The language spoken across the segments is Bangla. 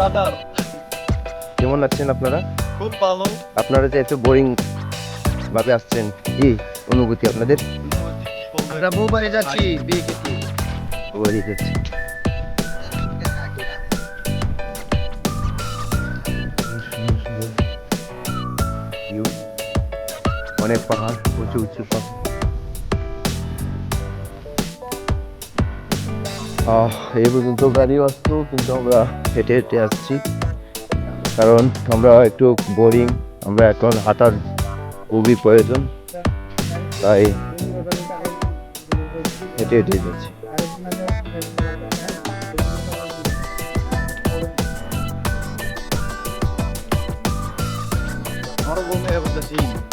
ব্রাদার। কেমন আছেন আপনারা? খুব ভালো। আপনারা যে এত বোরিং ভাবে আসছেন কি অনুভূতি আপনাদের? আমরা বউ যাচ্ছি বিয়ে খেতে বোরিং হচ্ছে অনেক পাহাড় উঁচু উঁচু সব। এই পর্যন্ত গাড়িও আসতো কিন্তু আমরা হেঁটে হেঁটে আসছি। কারণ আমরা একটু বোরিং আমরা এখন হাঁটার খুবই প্রয়োজন, তাই হেঁটে হেঁটে যাচ্ছি। মরুভূমি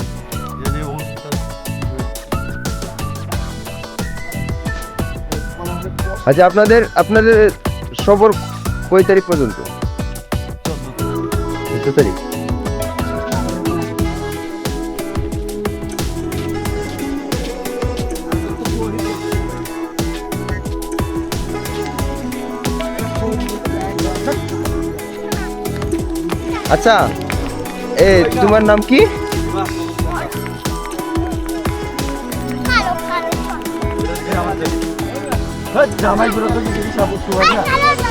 আচ্ছা আপনাদের আপনাদের সফর কয় তারিখ পর্যন্ত? তারিখ। আচ্ছা এ তোমার নাম কি? জামাই গুলো তো যদি সাপোর্ট করবে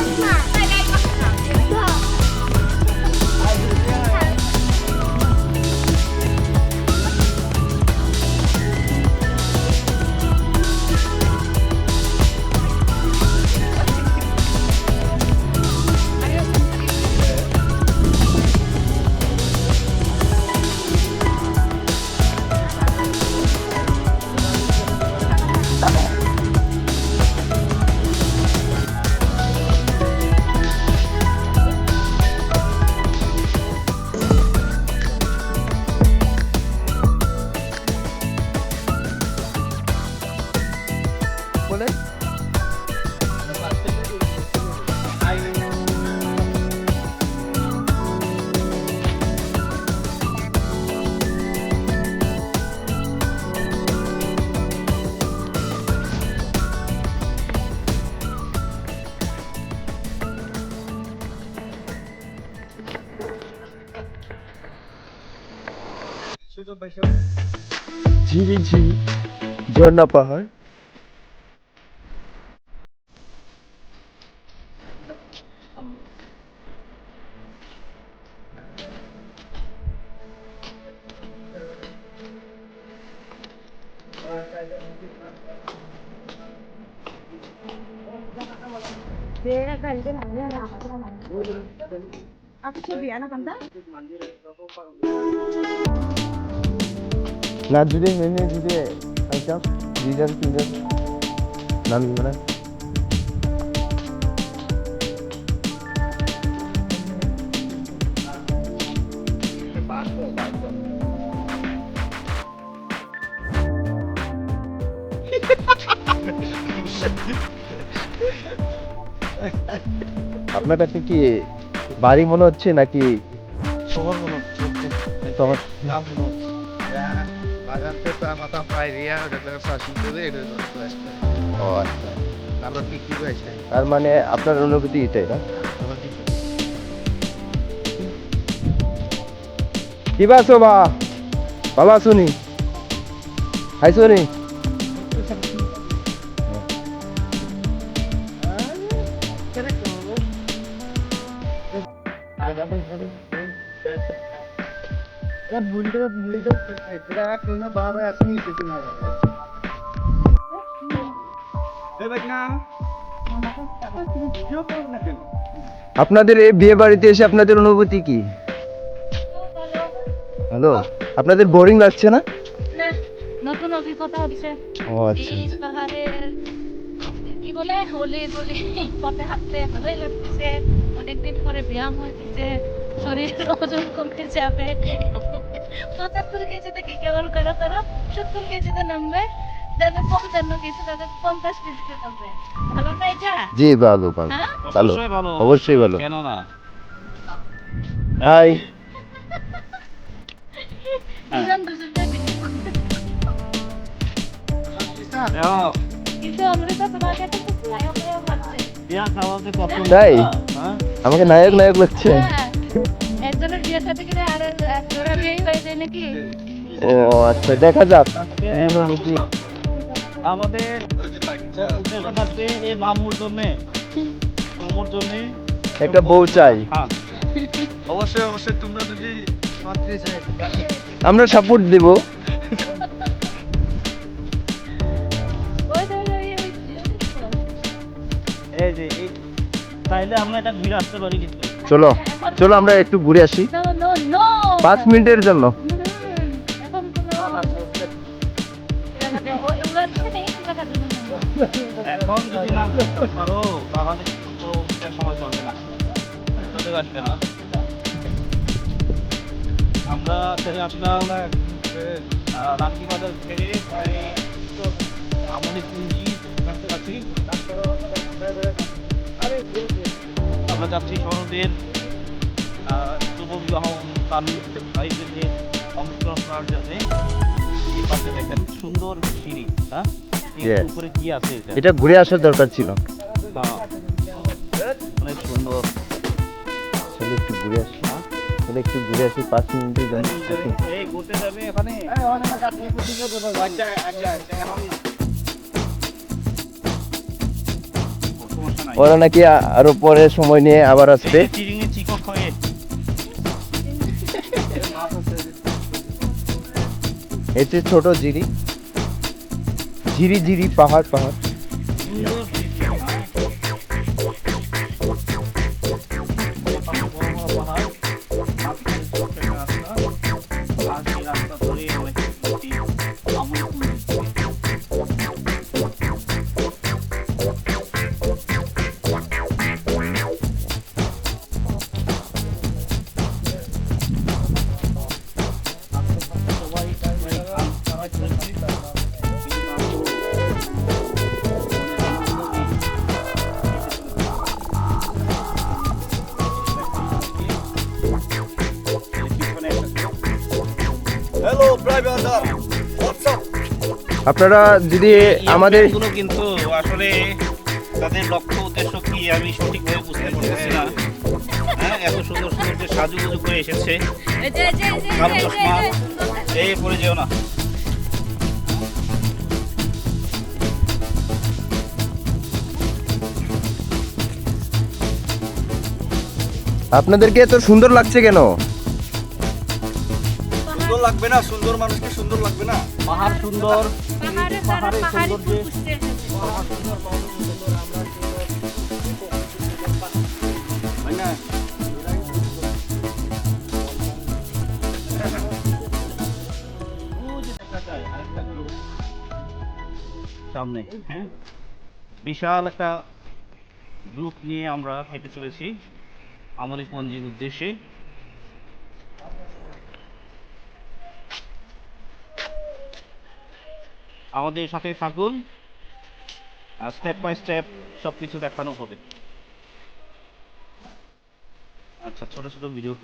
ঝিরি ঝিরি ঝর্ণা পাহাড়। 나 주제 몇년 주제 আপনার কাছে কি বাড়ি মনে হচ্ছে নাকি? সবার মনে হচ্ছে। তোমার বাজার থেকে মাথা পাই রিয়া ওটা শাসন করে এটা ও আচ্ছা। আমরা বিক্রি করেছে তার মানে আপনার অনুভূতি এটাই না? কিবা বা ভালো আছো নি? খাইছো নি? না না। আপনাদের এই বিয়ে বাড়িতে এসে আপনাদের অনুভূতি কি? হ্যালো আপনাদের বোরিং লাগছে না? না, নতুন অভিজ্ঞতা হচ্ছে। ও আচ্ছা কি বলে হলি গলি পথে হাঁটতে ভালোই লাগতেছে অনেকদিন পরে ব্যায়াম হচ্ছে শরীরের ওজন কমে যাবে। পঁচাত্তর কেজি থেকে কেবল করো করো সত্তর কেজিতে নামবে যাদের পঞ্চান্ন কেজি তাদের পঞ্চাশ কেজিতে নামবে ভালো না এটা জি ভালো ভালো হ্যাঁ? ভালো অবশ্যই ভালো। কেন না হাই তাই? আমাকে নায়ক নায়ক লাগছে? হ্যাঁ। একজনের বিয়ে সাথে ও আচ্ছা দেখা যাক। আমাদের আছে এই মামুর জন্য মামুর জন্য একটা বউ চাই। হ্যাঁ। অবশ্যই অবশ্যই তোমরা যদি আমরা সাপোর্ট দিব। এই যে তাইলে আমরা এটা ঘুরে আসতে পারি চলো চলো আমরা একটু ঘুরে আসি! পাঁচ মিনিটের জন্য। চলে না। আমরা রাখি বাজার আমাদের আমরা যাচ্ছি শহরদের যুব বিবাহ যে সংস্করণ করার জন্য পাশে দেখেন সুন্দর সিঁড়ি হ্যাঁ? উপরে কি আছে এটা ঘুরে আসার দরকার ছিল। হ্যাঁ। অনেক সুন্দর চলো একটু ঘুরে আসি চলো একটু ঘুরে আসি পাঁচ মিনিটের জন্য এই ঘুরতে যাবে এখানে। ওরা নাকি আরও পরে সময় নিয়ে আবার আসবে। এতে ছোট জিরি জিরি জিরি পাহাড় পাহাড়। আপনারা যদি আমাদের কিন্তু আসলে তাদের লক্ষ্য উদ্দেশ্য কি আমি সঠিকভাবে বুঝতে পারতেছি না। হ্যাঁ এত সুন্দর সুন্দর যে সাজুগুজু করে এসেছে। এই পরে যেও না। আপনাদেরকে এত সুন্দর লাগছে কেন? সুন্দর লাগবে না? সুন্দর মানুষকে সুন্দর লাগবে না? পাহাড় সুন্দর পাহাড়ে যে। সামনে হ্যাঁ? বিশাল একটা গ্রুপ নিয়ে আমরা হেঁটে চলেছি আমাদের পঞ্জির উদ্দেশ্যে। আমাদের সাথে থাকুন। স্টেপ বাই স্টেপ সব কিছু দেখানো হবে। আচ্ছা ছোট ছোট ভিডিও